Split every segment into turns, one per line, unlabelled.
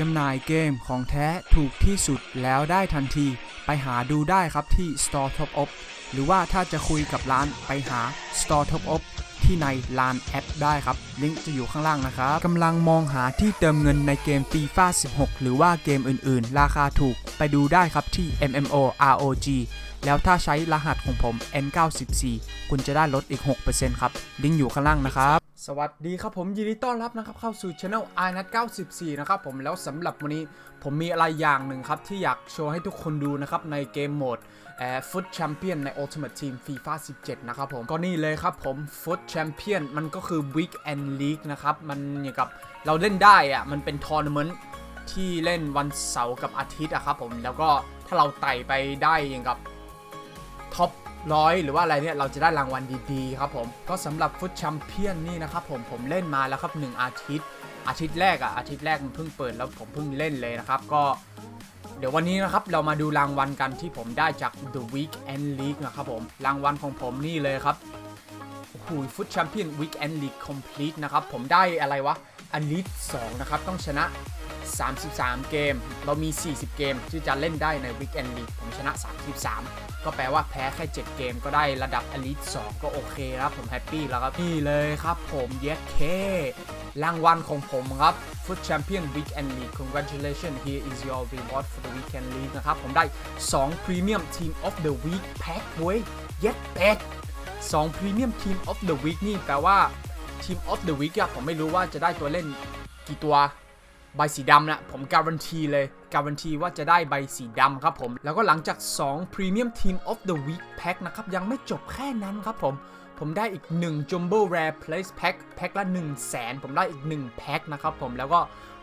จำหน่ายเกมของแท้ถูกที่สุดแล้วได้ทันที ไปหาดูได้ครับที่ Store Top Up หรือว่าถ้าจะคุยกับร้านไปหา Store Top Up ที่ในลานแอปได้ครับ ลิงก์จะอยู่ข้างล่างนะครับกำลังมองหาที่เติมเงินในเกม FIFA 16 หรือว่าเกมอื่นๆ ราคาถูกไปดูได้ครับที่ MMO ROG แล้วถ้าใช้รหัสของผม N94 คุณจะได้ลดอีก 6%ครับ ลิงก์อยู่ข้างล่างนะครับ สวัสดีครับผมยินดีต้อนรับนะครับเข้าสู่ Channel i n a t 94 นะครับผมแล้วสำหรับวันนี้ผมมีอะไรอย่างหนึ่งครับ ที่อยากโชว์ให้ทุกคนดูนะครับ ในเกมโหมดแอร์ฟุตแชมเปี้ยนใน Ultimate Team FIFA 17 นะครับผม ก็นี่เลยครับผมฟุตแชมเปี้ยนมันก็คือ Weekend League นะครับ มันอย่างกับเราเล่นได้อะมันเป็นทัวร์นาเมนต์ที่เล่นวันเสาร์กับอาทิตย์อะครับผมแล้วก็ถ้าเราไต่ไปได้อย่างกับ ร้อยหรือว่าอะไรเนี่ยเราจะได้รางวัลดีๆครับผมก็สำหรับฟุตแชมเปี้ยนนี่นะครับผมผมเล่นมาแล้วครับ 1 อาทิตย์ อาทิตย์แรกอะอาทิตย์แรกมันเพิ่งเปิดแล้วผมเพิ่งเล่นเลยนะครับก็เดี๋ยววันนี้นะครับเรามาดูรางวัลกันที่ผมได้จาก The Weekend League นะครับผมรางวัลของผมนี่เลยครับโอ้โหฟุตแชมเปี้ยน Weekend League Complete นะครับผมได้อะไรวะอันลิท2นะครับต้องชนะ 33 เกม เรามี 40 เกมที่จะเล่นได้ใน Weekend League ผมชนะ 33 ก็แปลว่าแพ้แค่ 7 เกมก็ได้ระดับ Elite 2ก็โอเคครับผมแฮปปี้แล้วครับนี่เลยครับผมเยสเครางวัลของผมครับ Foot Champion Weekend League Congratulations here is your reward for the Weekend League นะครับ ผมได้ 2 Premium Team of the Week Pack เว้ยเย็ดเป็ด2 Premium Team of the Week นี่แปลว่า Team of the Week อะผมไม่รู้ว่าจะได้ตัวเล่นกี่ตัว ใบสีดำนะผมการันตีเลย การันตีว่าจะได้ใบสีดำครับผม แล้วก็หลังจาก 2 Premium Team of the Week Pack นะครับ ยังไม่จบแค่นั้นครับผมผมได้อีก 1 Jumbo Rare Place Pack แพ็คละ1 0 0 0 0แสนผมได้อีก 1 แพ็คนะครับผมแล้วก็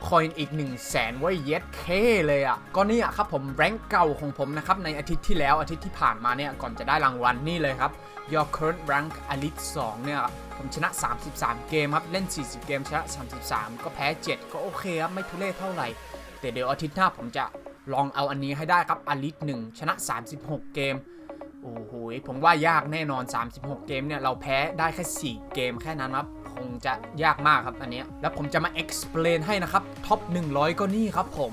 คอยอีก 1 0 0 0 0แสนไว้เย็ดเคเลยอะก็นี่อะครับผมแรงเก่าของผมนะครับ ในอาทิตย์ที่แล้วอาทิตย์ที่ผ่านมาเนี่ย ก่อนจะได้รางวัลนี่เลยครับ Your current rank elite 2 เนี่ย ผมชนะ 33 เกมครับ เล่น 40 เกมชนะ 33 ก็แพ้ 7 ก็โอเคครับ ไม่ทุเรศเท่าไหร่ แต่เดี๋ยวอาทิตย์หน้าผมจะลองเอาอันนี้ให้ได้ครับ elite 1ชนะ 36 เกม โอ้โหผมว่ายากแน่นอน 36 เกมเนี่ย เราแพ้ได้แค่ 4 เกมแค่นั้นครับคงจะยากมากครับอันเนี้ยแล้วผมจะมา explain ให้นะครับท็อป 100 ก็นี่ครับผม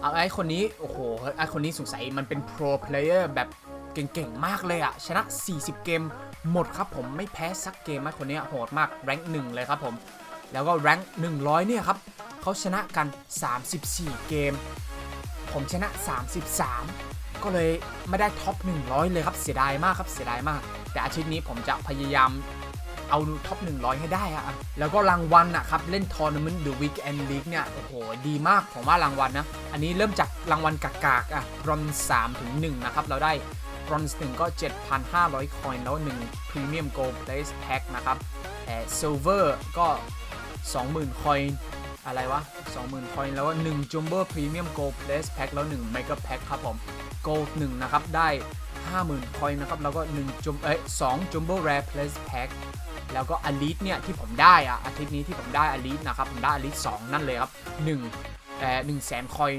เอาไอ้คนนี้ โอ้โหไอ้คนนี้สงสัยมันเป็น pro player แบบเก่งๆ มากเลยอะชนะ 40 เกมหมดครับผมไม่แพ้สักเกมไอ้คนนี้โหดมากแรงค์หนึ่งเลยครับผม แล้วก็แรงค์100 เนี่ยครับเขาชนะกัน 34 เกม ผมชนะ 33 ก็เลยไม่ได้ท็อป 100 เลยครับเสียดายมากครับเสียดายมาก แต่อาทิตย์นี้ผมจะพยายามเอาท็อป 100 ให้ได้อะแล้วก็รางวัลนะครับ เล่นทัวร์นาเมนต์ The Weekend League เนี่ย โอ้โห ดีมากผมว่ารางวัลนะ อันนี้เริ่มจากรางวัลกากๆ อะบรอน3ถึง1นะครับ เราได้บรอนซ์1ก็ 7,500 คอยน์แล้ว1 Premium Gold Place Pack นะครับแต่ Silver ก็ 20,000 คอยน์อะไรวะ 20,000 คอยน์แล้วก็1 Jumbo Premium Gold Place Pack แล้ว1 Mega Pack ครับผม Gold 1นะครับ ได้ 50,000 คอยนะครับ แล้วก็1 Jum เอ้ย2 Jumbo Rare Place Pack แล้วก็อลิสเนี่ย ที่ผมได้อะอาทิตย์นี้ที่ผมได้อลิสนะครับ ผมได้อลิส2นั่นเลยครับ1เอ่อ1แสนคอย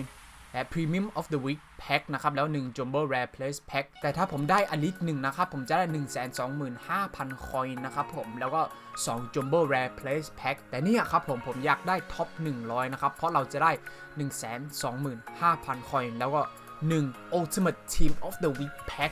และ Premium of the Week Pack นะครับ แล้ว 1 Jumbo Rare Place Pack แต่ถ้าผมได้อลิส1นะครับ ผมจะได้ 1 2 5 0 0 0 คอยน์นะครับผม แล้วก็ 2 Jumbo Rare Place Pack แต่เนี่ยครับผม ผมอยากได้ท็อป 100 นะครับ เพราะเราจะได้ 1 2 5 0 0 0 คอยน์แล้วก็ 1 Ultimate Team of the Week Pack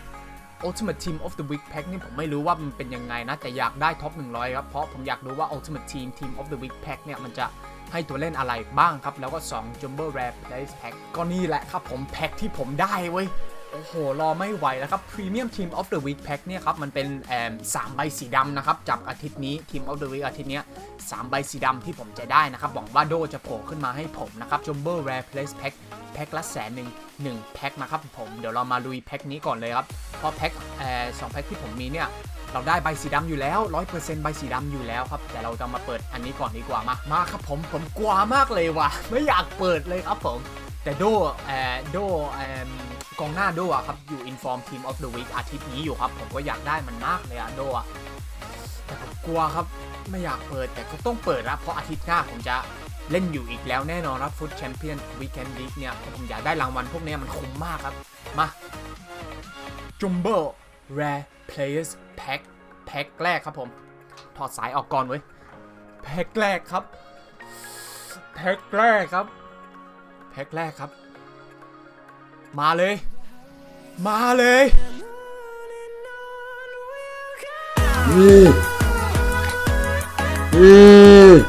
Ultimate Team of the Week Pack นี่ผมไม่รู้ว่ามันเป็นยังไงนะ แต่อยากได้ท็อป 100 ครับ เพราะผมอยากรู้ว่า Ultimate Team Team of the Week Pack เนี่ย มันจะให้ตัวเล่นอะไรบ้างครับ แล้วก็ 2 Jumbo Rare Place Pack ก็นี่แหละครับผมแพ็คที่ผมได้เว้ยโอ้โห รอไม่ไหวแล้วครับ Premium Team of the Week Pack เนี่ยครับ มันเป็นแอมสามใบสีดำนะครับ จากอาทิตย์นี้ Team of the Week อาทิตย์นี้สามใบสีดำที่ผมจะได้นะครับ หวังว่าโดจะโผล่ขึ้นมาให้ผมนะครับ Jumbo Rare Place Pack แพ็คละแสนหนึ่งหนึ่งแพ็คนะครับผมเดี๋ยวเรามาลุยแพ็คนี้ก่อนเลยครับเพราะแพ็คเอ่อสองแพ็คที่ผมมีเนี่ยเราได้ใบสีดำอยู่แล้ว100%ใบสีดำอยู่แล้วครับ แต่เราจะมาเปิดอันนี้ก่อนดีกว่ามามาครับผมผมกลัวมากเลยว่ะ ไม่อยากเปิดเลยครับผม แต่โดเอ่อโดเอ่อกองหน้าโดอะครับอยู่ Inform Team of the Week อาทิตย์นี้อยู่ครับ ผมก็อยากได้มันมากเลยอะโดอะแต่ผมกลัวครับไม่อยากเปิดแต่ก็ต้องเปิดนะเพราะอาทิตย์หน้าผมจะ เล่นอยู่อีกแล้วแน่นอนครับฟุตแชมเปี้ยนวีแคนด์ลีกเนี่ยผมอยากได้รางวัลพวกนี้มันคุ้มมากครับ มา Jumbo Rare Players Pack แพ็คแรกครับผม ถอดสายออกก่อนเว้ย แพ็คแรกครับ แพ็คแรกครับ แพ็คแรกครับ มาเลย มาเลย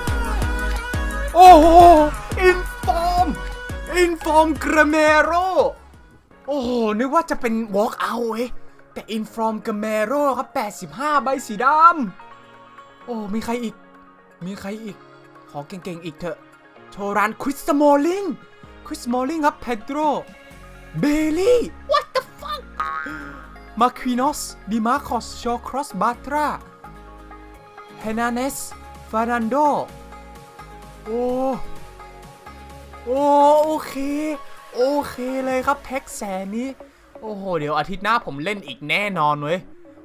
โอินฟอร์มกรเมโรโอ้โห นึกว่าจะเป็น walk out เว้ยแต่อินฟร์มกรเมโรครับ 85 ใบสีดำ โอ้ มีใครอีก มีใครอีก ขอเก่งๆ อีกเถอะ โชรันคริสโมลิงคริสโมลิงครับเพโดรเบลลี่ what the fuck มาควินอสดิมาคอสชอครอสบาตราเฮนาเนสฟารันโดโอ้ โอ้โอเค โอเคเลยครับแพ็กแสนนี้ โอ้โห เดี๋ยวอาทิตย์หน้าผมเล่นอีกแน่นอนเว้ย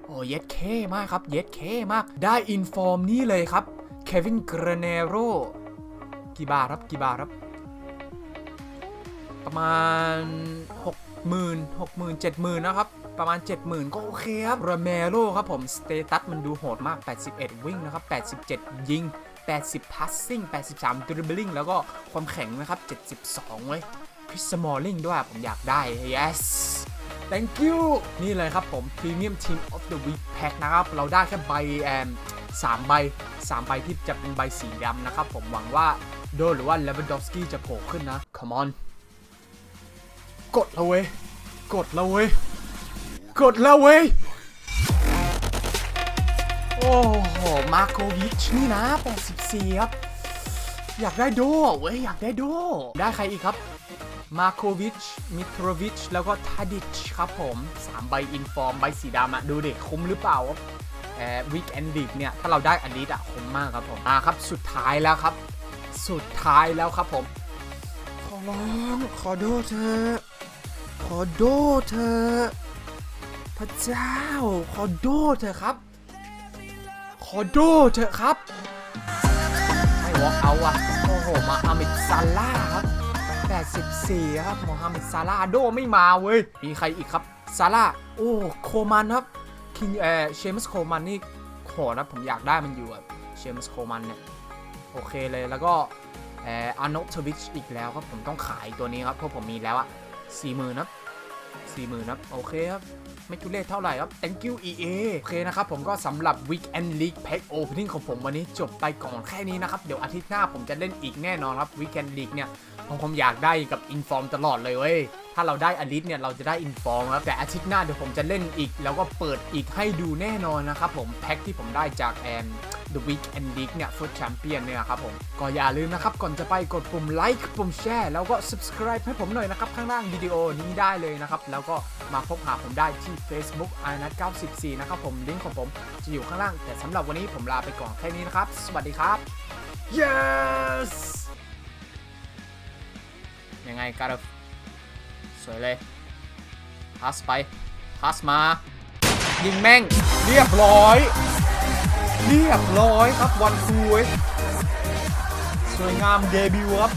โอ้เย็ดเคมากครับ เย็ดเคมาก ได้อินฟอร์มนี่เลยครับเควินกรเนโรกี่บาทครับ กี่บาทครับ ประมาณ 60,000 60,000 70,000นะครับ ประมาณ 70,000 ก็โอเคครับร o เมโรครับผม สเตตัสมันดูโหดมาก 81 วิ่งนะครับ 87 ยิง 80 passing 83 dribbling แล้วก็ความแข็งนะครับ 72 เว้ย Chris Smalling ด้วยผมอยากได้ yes thank you นี่เลยครับผม Premium Team of the Week Pack นะครับ เราได้แค่ใบแอมสามใบสามใบที่จะเป็นใบสีดำนะครับ ผมหวังว่าโดหรือว่า Lewandowski จะโผล่ขึ้นนะ come on กดแล้วเว้ย กดแล้วเว้ย กดแล้วเว้ย โอ้โห มาโควิชนี่นะ 84 ครับ อยากได้โดเว้ย อยากได้โด ได้ใครอีกครับ มาโควิช มิโทรวิช แล้วก็ทาดิชครับผม 3 ใบอินฟอร์ม ใบสีดำอะดูเด็กคุ้มหรือเปล่าแอวิกแอนดิกเนี่ย ถ้าเราได้อันนี้อะคุ้มมากครับผม อ่าครับ สุดท้ายแล้วครับ สุดท้ายแล้วครับผม ขอร้องขอโดเธอ ขอโดเธอ พระเจ้า ขอโดเธอครับ อโดเถอะครับ ไม่วอล์กเอาอะโอ้โห มาฮามิดซาร่าครับ84ครับโมฮัมหมัดซาร่าโดไม่มาเว้ย มีใครอีกครับ ซาร่า โอ้ โคมันครับ คิงเอเชมัสโคมันนี่โหนะผมอยากได้มันอยู่อะเชมัสโคมันเนี่ย โอเคเลยแล้วก็เอออาร์โนทวิชอีกแล้วครับ ผมต้องขายตัวนี้ครับ เพราะผมมีแล้วอะสี่หมื่นครับสี่หมื่นครับ โอเคครับ ไม่ทุเรศเท่าไหร่ครับ thank you EA โอเคนะครับผมก็สำหรับ Weekend League Pack Opening ของผมวันนี้จบไปก่อนแค่นี้นะครับ เดี๋ยวอาทิตย์หน้าผมจะเล่นอีกแน่นอนครับ Weekend League เนี่ยผมคงอยากได้กับ Inform ตลอดเลยเว้ยถ้าเราได้อลิสเนี่ยเราจะได้ Inform ครับแต่อาทิตย์หน้าเดี๋ยวผมจะเล่นอีก แล้วก็เปิดอีกให้ดูแน่นอนนะครับผมแพ็คที่ผมได้จากแอม The Weekend League เนี่ย First Champion เนี่ยครับผม ก็อย่าลืมนะครับ ก่อนจะไปกดปุ่มไลค์ปุ่มแชร์แล้วก็ subscribe ให้ผมหน่อยนะครับ ข้างล่างวิดีโอนี้ได้เลยนะครับ แล้วก็มาพบหาผมได้ที่ Facebook i n a t 94นะครับผมลิงก์ของผมจะอยู่ข้างล่าง แต่สำหรับวันนี้ผมลาไปก่อนแค่นี้นะครับ สวัสดีครับ yes ยังไงการ์สวยเลยพาสไปพาสมา ยิงแม่ง เรียบร้อย เรียบร้อยครับวันคูเว้ยสวยงามเดบิวต์ครับ